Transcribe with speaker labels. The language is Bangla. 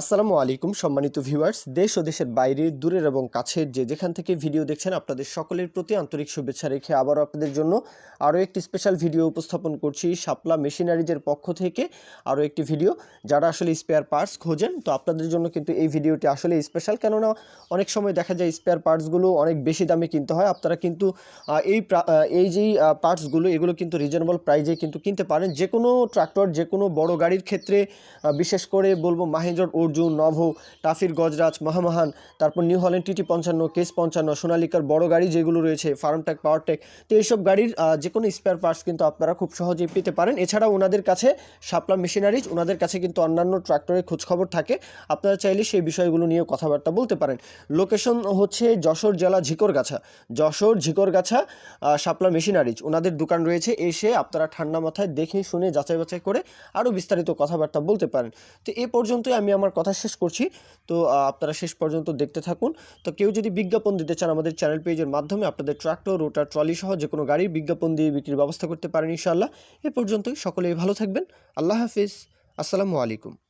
Speaker 1: আসসালামু আলাইকুম, সম্মানিত ভিউয়ার্স। দেশ ও দেশের বাইরে দূরের এবং কাছের যে যেখান থেকে ভিডিও দেখছেন, আপনাদের সকলের প্রতি আন্তরিক শুভেচ্ছা রেখে আবারও আপনাদের জন্য আরও একটি স্পেশাল ভিডিও উপস্থাপন করছি শাপলা মেশিনারিজের পক্ষ থেকে আরও একটি ভিডিও যারা আসলে স্পেয়ার পার্টস খোঁজেন, তো আপনাদের জন্য কিন্তু এই ভিডিওটি আসলে স্পেশাল কেননা, অনেক সময় দেখা যায় স্পেয়ার পার্টসগুলো অনেক বেশি দামে কিনতে হয়। আপনারা কিন্তু এই এই যেই পার্টসগুলো এগুলো কিন্তু রিজনেবল প্রাইজে কিন্তু কিনতে পারেন। যে কোনো ট্রাক্টর যে কোনো বড় গাড়ির ক্ষেত্রে বিশেষ করে বলব মাহেন্দ্র অর্জুন, নভো টাফির গজরাজ, মহামহান, তারপর নিউ হল্যান্ড, টিটি পঞ্চান্ন, কেস পঞ্চান্ন, সোনালিকার বড় গাড়ি যেগুলো রয়েছে ফার্মটেক পাওয়ারটেক তো এইসব গাড়ির যে কোনো স্পেয়ার পার্টস কিন্তু আপনারা খুব সহজেই পেতে পারেন। এছাড়াও ওনাদের কাছে শাপলা মেশিনারিজ ওনাদের কাছে কিন্তু অন্যান্য ট্রাক্টরের খোঁজখবর থাকে। আপনারা চাইলে সেই বিষয়গুলো নিয়ে কথাবার্তা বলতে পারেন। লোকেশন হচ্ছে যশোর জেলা ঝিকরগাছা। যশোর ঝিকরগাছা শাপলা মেশিনারিজ ওনাদের দোকান রয়েছে। এসে আপনারা ঠান্ডা মাথায় দেখে, শুনে যাচাই বাছাই করে আরও বিস্তারিত কথাবার্তা বলতে পারেন। তো এ পর্যন্তই আমি আমার কথা শেষ করছি। তো আপনারা শেষ পর্যন্ত দেখতে থাকুন। তো, কেউ যদি বিজ্ঞাপন দিতে চান আমাদের চ্যানেল পেজের মাধ্যমে, আপনাদের ট্রাক্টর, রোটার, ট্রলি সহ যে কোনো গাড়ির বিজ্ঞাপন দিয়ে বিক্রির ব্যবস্থা করতে পারেন ইনশাআল্লাহ। এ পর্যন্তই। সকলেই ভালো থাকবেন। আল্লাহ হাফিজ। আসসালামু আলাইকুম।